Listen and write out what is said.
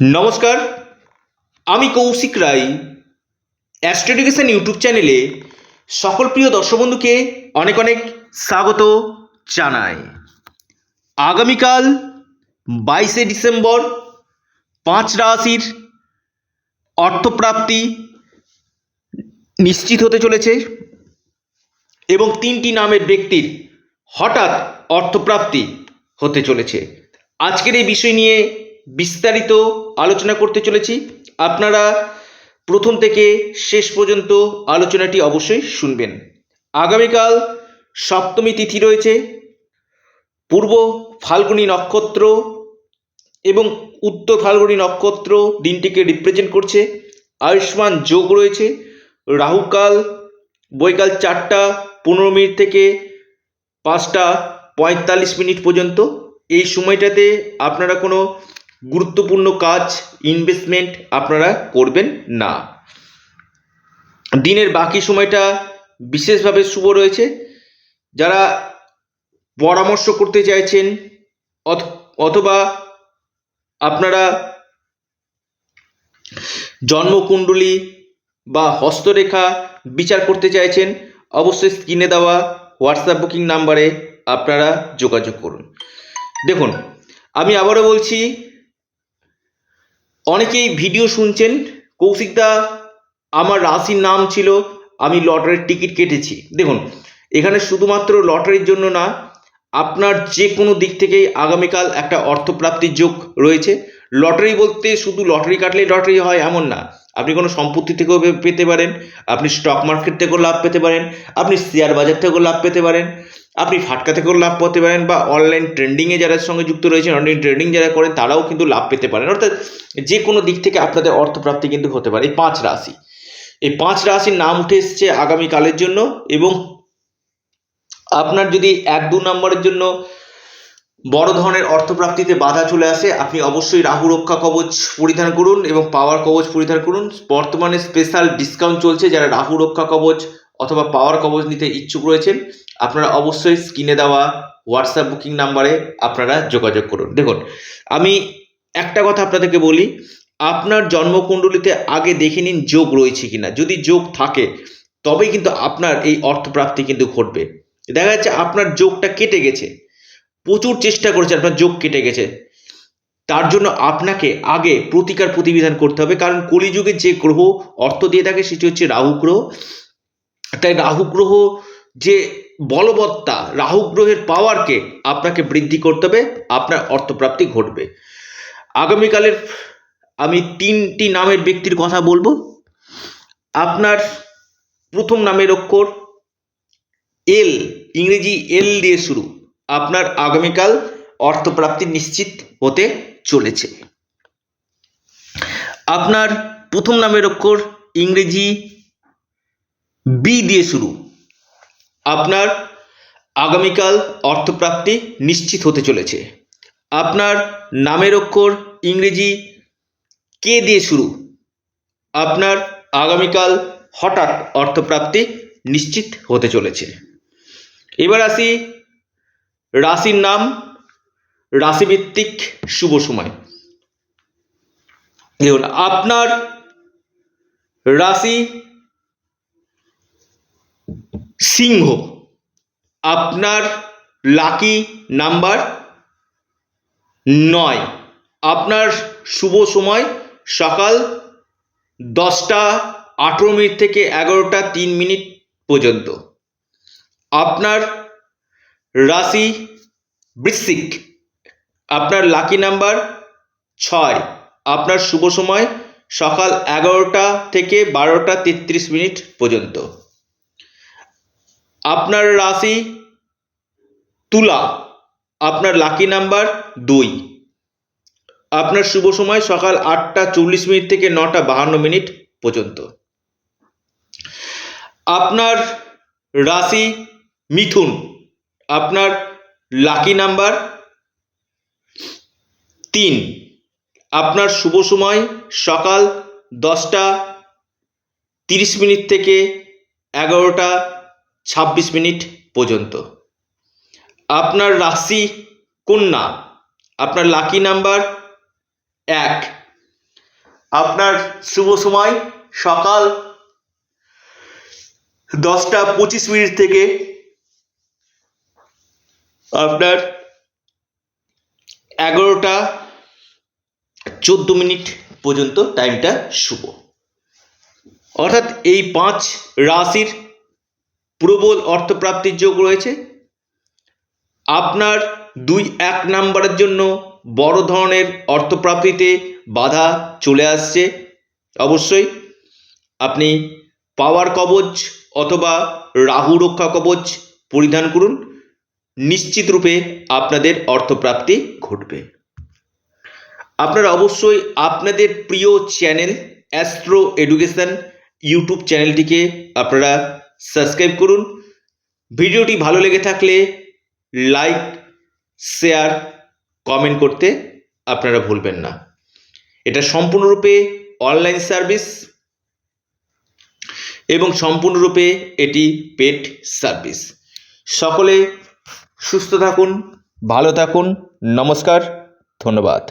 নমস্কার, আমি কৌশিক রায় অ্যাস্ট্রোডিকেশন ইউটিউব চ্যানেলে সকল প্রিয় দর্শক বন্ধুকে অনেক অনেক স্বাগত জানাই। আগামীকাল বাইশে ডিসেম্বর পাঁচ রাশির অর্থপ্রাপ্তি নিশ্চিত হতে চলেছে এবং তিনটি নামের ব্যক্তির হঠাৎ অর্থপ্রাপ্তি হতে চলেছে। আজকের এই বিষয় নিয়ে বিস্তারিত আলোচনা করতে চলেছি। আপনারা প্রথম থেকে শেষ পর্যন্ত আলোচনাটি অবশ্যই শুনবেন। আগামীকাল সপ্তমী তিথি রয়েছে। পূর্ব ফাল্গুনী নক্ষত্র এবং উত্তর ফাল্গুনী নক্ষত্র দিনটিকে রিপ্রেজেন্ট করছে। আয়ুষ্মান যোগ রয়েছে। রাহুকাল বৈকাল চারটা পনেরো মিনিট থেকে পাঁচটা পঁয়তাল্লিশ মিনিট পর্যন্ত। এই সময়টাতে আপনারা কোনো গুরুত্বপূর্ণ কাজ ইনভেস্টমেন্ট আপনারা করবেন না। দিনের বাকি সময়টা বিশেষভাবে শুভ রয়েছে। যারা পরামর্শ করতে চাইছেন, অথ- অথবা আপনারা জন্মকুণ্ডলী বা হস্তরেখা বিচার করতে চাইছেন, অবশ্যই স্ক্রিনে দেওয়া হোয়াটসঅ্যাপ বুকিং নাম্বারে আপনারা যোগাযোগ করুন। দেখুন, আমি আবারও বলছি অনেকেই ভিডিও শুনছেন। কৌশিকদা, আমার রাশির নাম ছিল, আমি লটারির টিকিট কেটেছি। দেখুন, এখানে শুধুমাত্র লটারির জন্য না, আপনার যে কোনো দিক থেকেই আগামীকাল একটা অর্থপ্রাপ্তির যোগ রয়েছে। লটারি বলতে শুধু লটারি কাটলেই লটারি হয় এমন না। আপনি কোনো সম্পত্তি থেকেও পেতে পারেন, আপনি স্টক মার্কেট থেকেও লাভ পেতে পারেন, আপনি শেয়ার বাজার থেকেও লাভ পেতে পারেন। আপনি ফাটকা থেকেও লাভ পেতে পারেন বা অনলাইন ট্রেন্ডিংয়ে যারা সঙ্গে যুক্ত রয়েছেন অনলাইন ট্রেডিং যারা করেন, তারাও কিন্তু লাভ পেতে পারেন। অর্থাৎ যে কোনো দিক থেকে আপনাদের অর্থপ্রাপ্তি কিন্তু হতে পারে। এই পাঁচ রাশি। এই পাঁচ রাশির নাম উঠে এসছে আগামীকালের জন্য এবং আপনার যদি এক দু নম্বরের জন্য বড় ধরনের অর্থপ্রাপ্তিতে বাধা চলে আসে, আপনি অবশ্যই রাহু রক্ষা কবচ পরিধান করুন এবং পাওয়ার কবচ পরিধান করুন। বর্তমানে স্পেশাল ডিসকাউন্ট চলছে যারা রাহু রক্ষা কবচ অথবা পাওয়ার কবচ নিতে ইচ্ছুক রয়েছেন। আপনারা অবশ্যই স্ক্রিনে দেওয়া হোয়াটসঅ্যাপ বুকিং নাম্বারে আপনারা যোগাযোগ করুন। দেখুন, আমি একটা কথা আপনাদেরকে বলি, আপনার জন্মকুণ্ডলিতে আগে দেখে নিন যোগ রয়েছে কিনা। যদি যোগ থাকে, তবেই কিন্তু আপনার এই অর্থপ্রাপ্তি কিন্তু ঘটবে। দেখা যাচ্ছে আপনার যোগটা কেটে গেছে। প্রচুর চেষ্টা করেছে আপনার যোগ কেটে গেছে। তার জন্য আপনাকে আগে প্রতিকার প্রতিবিধান করতে হবে, কারণ কলিযুগে যে গ্রহ অর্থ দিয়ে থাকে, সেটি হচ্ছে রাহু গ্রহ। তাই রাহু গ্রহ যে বলবত্তা রাহু গ্রহের পাওয়ারকে আপনাকে বৃদ্ধি করতে হবে, আপনার অর্থপ্রাপ্তি ঘটবে। আগামীকালের আমি তিনটি নামের ব্যক্তির কথা বলব। আপনার প্রথম নামের অক্ষর এল ইংরেজি এল দিয়ে শুরু। আপনার আগামীকাল অর্থপ্রাপ্তি নিশ্চিত হতে চলেছে। আপনার প্রথম নামের অক্ষর ইংরেজি বি দিয়ে শুরু। আপনার আগামীকাল অর্থপ্রাপ্তি নিশ্চিত হতে চলেছে। আপনার নামের অক্ষর ইংরেজি কে দিয়ে শুরু? আপনার আগামীকাল হঠাৎ অর্থপ্রাপ্তি নিশ্চিত হতে চলেছে। এবার আসি রাশির নাম, রাশিভিত্তিক শুভ সময়। দেখুন, আপনার রাশি সিংহ। আপনার লাকি নাম্বার নয়। আপনার শুভ সময় সকাল দশটা আঠেরো মিনিট থেকে এগারোটা তিন মিনিট পর্যন্ত। আপনার রাশি বৃশ্চিক। আপনার লাকি নাম্বার ছয়। আপনার শুভ সময় সকাল এগারোটা থেকে বারোটা তেত্রিশ মিনিট পর্যন্ত। আপনার রাশি তুলা, আপনার লাকি নাম্বার দুই। আপনার শুভ সময় সকাল আটটা চল্লিশ মিনিট থেকে নটা বাহান্ন মিনিট পর্যন্ত। আপনার রাশি মিথুন, আপনার লাকি নাম্বার তিন। আপনার শুভ সময় সকাল দশটা তিরিশ মিনিট থেকে এগারোটা ছাব্বিশ মিনিট পর্যন্ত। আপনার রাশি কন্যা, আপনার লাকি নাম্বার এক। আপনার শুভ সময় সকাল দশটা পঁচিশ মিনিট থেকে আপনার এগারোটা চোদ্দ মিনিট পর্যন্ত টাইমটা শুভ। অর্থাৎ এই পাঁচ রাশির প্রবল অর্থপ্রাপ্তির যোগ রয়েছে। আপনার দুই এক নাম্বারের জন্য বড় ধরনের অর্থপ্রাপ্তিতে বাধা চলে আসছে। অবশ্যই আপনি পাওয়ার কবচ অথবা রাহু রক্ষা কবচ পরিধান করুন। নিশ্চিত রূপে আপনাদের অর্থপ্রাপ্তি ঘটবে। আপনারা অবশ্যই আপনাদের প্রিয় চ্যানেল অ্যাস্ট্রো এডুকেশন ইউটিউব চ্যানেলটিকে আপনারা সাবস্ক্রাইব করুন। ভিডিওটি ভালো লেগে থাকলে লাইক, শেয়ার, কমেন্ট করতে আপনারা ভুলবেন না। এটা সম্পূর্ণরূপে অনলাইন সার্ভিস এবং সম্পূর্ণরূপে এটি পেড সার্ভিস। সকলে সুস্থ থাকুন, ভালো থাকুন, নমস্কার, ধন্যবাদ।